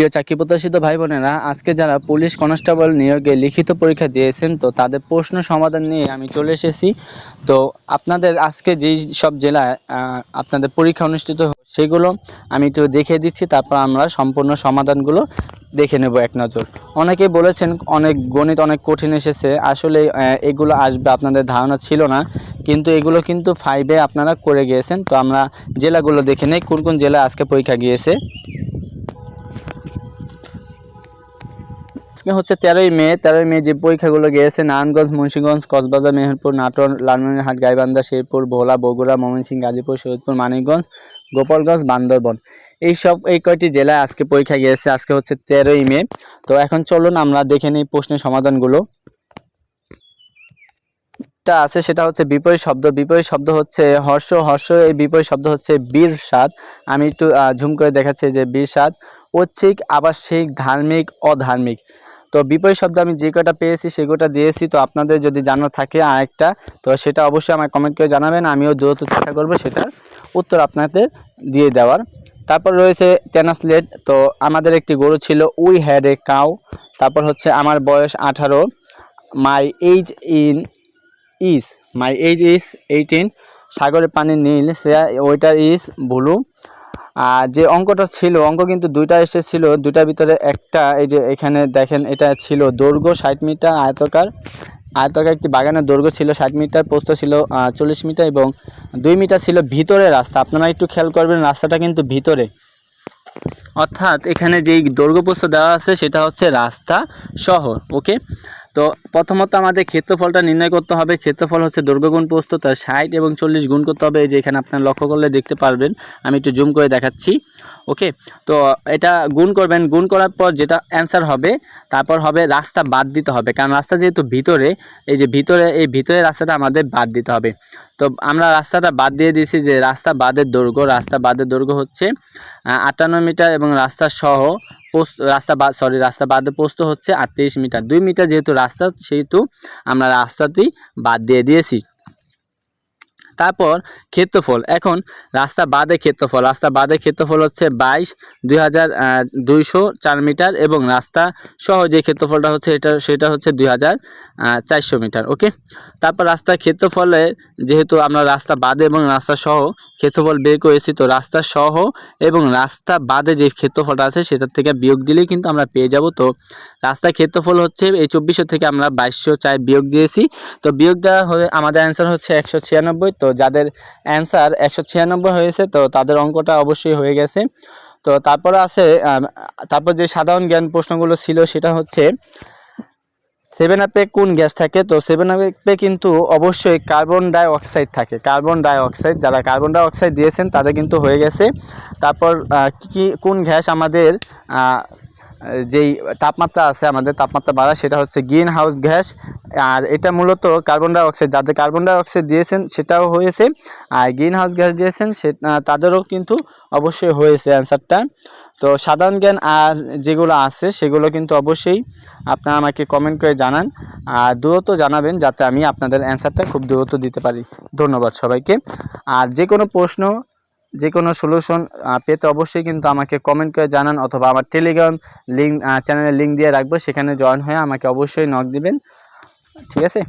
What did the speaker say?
প্রিয় চাকরি প্রত্যাশিত ভাই বোনেরা আজকে যারা পুলিশ কনস্টেবল নিয়োগে লিখিত পরীক্ষা দিয়েছেন, তো তাদের প্রশ্ন সমাধান নিয়ে আমি চলে এসেছি। তো আপনাদের আজকে যেই সব জেলায় আপনাদের পরীক্ষা অনুষ্ঠিত সেগুলো আমি একটু দেখে দিচ্ছি, তারপর আমরা সম্পূর্ণ সমাধানগুলো দেখে নেব এক নজর। অনেকে বলেছেন অনেক গণিত অনেক কঠিন এসেছে, আসলে এগুলো আসবে আপনাদের ধারণা ছিল না, কিন্তু এগুলো কিন্তু ফাইভে আপনারা করে গিয়েছেন। তো আমরা জেলাগুলো দেখে নেই, কোন কোন জেলায় আজকে পরীক্ষা গিয়েছে। আজকে হচ্ছে তেরোই মে তেরোই মে যে পরীক্ষাগুলো গিয়েছে, নারায়ণগঞ্জ, মুন্সিগঞ্জ, কক্সবাজার, মেহেরপুর, নাটোর, লালমনিরহাট, গাইবান্ধা, শেরপুর, ভোলা, বগুড়া, ময়মনসিংহ, গাজীপুর শহীদপুর মানিকগঞ্জ, গোপালগঞ্জ, বান্দরবন। এই সব, এই কয়টি জেলায় আজকে পরীক্ষা গিয়েছে, আজকে হচ্ছে তেরোই মে। তো এখন চলুন আমরা দেখে নিই প্রশ্নের সমাধানগুলো। আছে, সেটা হচ্ছে বিপরীত শব্দ। বিপরীত শব্দ হচ্ছে হর্ষ। হর্ষ, এই বিপরীত শব্দ হচ্ছে বীর স্বাদ। আমি একটু ঝুম করে দেখাচ্ছি যে বীর স্বাদ, ঐচ্ছিক, আবাসিক, ধার্মিক, অধার্মিক। তো বিপরীত শব্দ আমি যে কটা পেয়েছি, সে কটা দিয়েছি, তো আপনাদের যদি জানা থাকে আরেকটা, তো সেটা অবশ্যই আমায় কমেন্ট করে জানাবেন, আমিও দ্রুত চেষ্টা করব সেটার উত্তর আপনাদের দিয়ে দেওয়ার। তারপর রয়েছে ট্রান্সলেট তো আমাদের একটি গরু ছিল উই হ্যাড এ কাউ তারপর হচ্ছে আমার বয়স আঠারো my age in is my age is eighteen সাগরের পানি নীল, সে ওইটার ইজ ব্লু যে অঙ্কটা ছিল, অঙ্ক কিন্তু দুইটা এসেছিল। দুইটার ভিতরে একটা, এই যে এখানে দেখেন, এটা ছিল দৈর্ঘ্য ষাট মিটার আয়তকার। আয়তকার একটি বাগানের দৈর্ঘ্য ছিল ষাট মিটার পোস্ত ছিল চল্লিশ মিটার এবং দুই মিটার ছিল ভিতরে রাস্তা। আপনারা একটু খেয়াল করবেন, রাস্তাটা কিন্তু ভিতরে। অর্থাৎ এখানে যেই দৈর্ঘ্য দৈর্ঘ্যপ্রস্থ দেওয়া আছে, সেটা হচ্ছে রাস্তা শহর, ওকে? তো প্রথমত আমাদের ক্ষেত্রফলটা নির্ণয় করতে হবে। ক্ষেত্রফল হচ্ছে দৈর্ঘ্য গুণ প্রস্থ, তার ষাট এবং চল্লিশ গুণ করতে হবে। যে এখানে আপনার লক্ষ্য করলে দেখতে পারবেন, আমি একটু জুম করে দেখাচ্ছি। ওকে, তো এটা গুণ করবেন। গুণ করার পর যেটা অ্যান্সার হবে, তারপর হবে রাস্তা বাদ দিতে হবে। কারণ রাস্তা যেহেতু ভিতরে, এই যে ভিতরে, এই ভিতরে রাস্তাটা আমাদের বাদ দিতে হবে। তো আমরা রাস্তাটা বাদ দিয়ে দিয়েছি যে রাস্তা বাদের দৈর্ঘ্য, রাস্তা বাদের দৈর্ঘ্য হচ্ছে আটান্ন মিটার এবং রাস্তা সহ পোস্ত, রাস্তা বা সরি রাস্তা বাদে পোস্ত হচ্ছে আটত্রিশ মিটার। দুই মিটার যেহেতু রাস্তা, সেহেতু আমরা রাস্তাতেই বাদ দিয়ে দিয়েছি। তারপর ক্ষেত্রফল। এখন রাস্তা বাদে ক্ষেত্রফল। রাস্তা বাদে ক্ষেত্রফল হচ্ছে বাইশ দুই হাজার দুইশো চার মিটার এবং রাস্তা সহ যে ক্ষেত্রফলটা হচ্ছে এটা, সেটা হচ্ছে দুই হাজার চারশো মিটার, ওকে? তারপর রাস্তার ক্ষেত্রফলে যেহেতু আমরা রাস্তা বাদে এবং রাস্তা সহ ক্ষেত্রফল বের করেছি, তো রাস্তা সহ এবং রাস্তা বাদে যে ক্ষেত্রফলটা আছে সেটার থেকে বিয়োগ দিলেই কিন্তু আমরা পেয়ে যাব। তো রাস্তার ক্ষেত্রফল হচ্ছে এই চব্বিশশো থেকে আমরা বাইশশো চার বিয়োগ দিয়েছি। তো বিয়োগ দেওয়া হয়ে আমাদের অ্যান্সার হচ্ছে একশো ছিয়ানব্বই। তো যাদের অ্যান্সার একশো ছিয়ানব্বই হয়েছে, তো তাদের অঙ্কটা অবশ্যই হয়ে গেছে। তো তারপর আছে তারপর যে সাধারণ জ্ঞান প্রশ্নগুলো ছিল, সেটা হচ্ছে সেভেন আপে কোন গ্যাস থাকে? তো সেভেন আপে কিন্তু অবশ্যই কার্বন ডাই অক্সাইড থাকে। কার্বন ডাই অক্সাইড যারা কার্বন ডাই অক্সাইড দিয়েছেন, তাদের কিন্তু হয়ে গেছে। তারপর কি কোন গ্যাস আমাদের যেই তাপমাত্রা আছে, আমাদের তাপমাত্রা বাড়া সেটা হচ্ছে গ্রিন হাউস গ্যাস। আর এটা মূলত কার্বন ডাই অক্সাইড যাদের কার্বন ডাইঅক্সাইড দিয়েছেন, সেটাও হয়েছে। আর গ্রিন হাউস গ্যাস দিয়েছেন, সে তাদেরও কিন্তু অবশ্যই হয়েছে অ্যান্সারটা। তো সাধারণ জ্ঞান আর যেগুলো আছে, সেগুলো কিন্তু অবশ্যই আপনারা আমাকে কমেন্ট করে জানান। আর দ্রুত জানাবেন, যাতে আমি আপনাদের অ্যান্সারটা খুব দ্রুত দিতে পারি। ধন্যবাদ সবাইকে। আর যে কোনো প্রশ্ন যে কোনো সলিউশন পেতে অবশ্যই কিন্তু আমাকে কমেন্ট করে জানান অথবা আমার টেলিগ্রাম লিঙ্ক চ্যানেলের লিঙ্ক দিয়ে রাখব। সেখানে জয়েন হয়ে আমাকে অবশ্যই নক দিবেন। ঠিক আছে?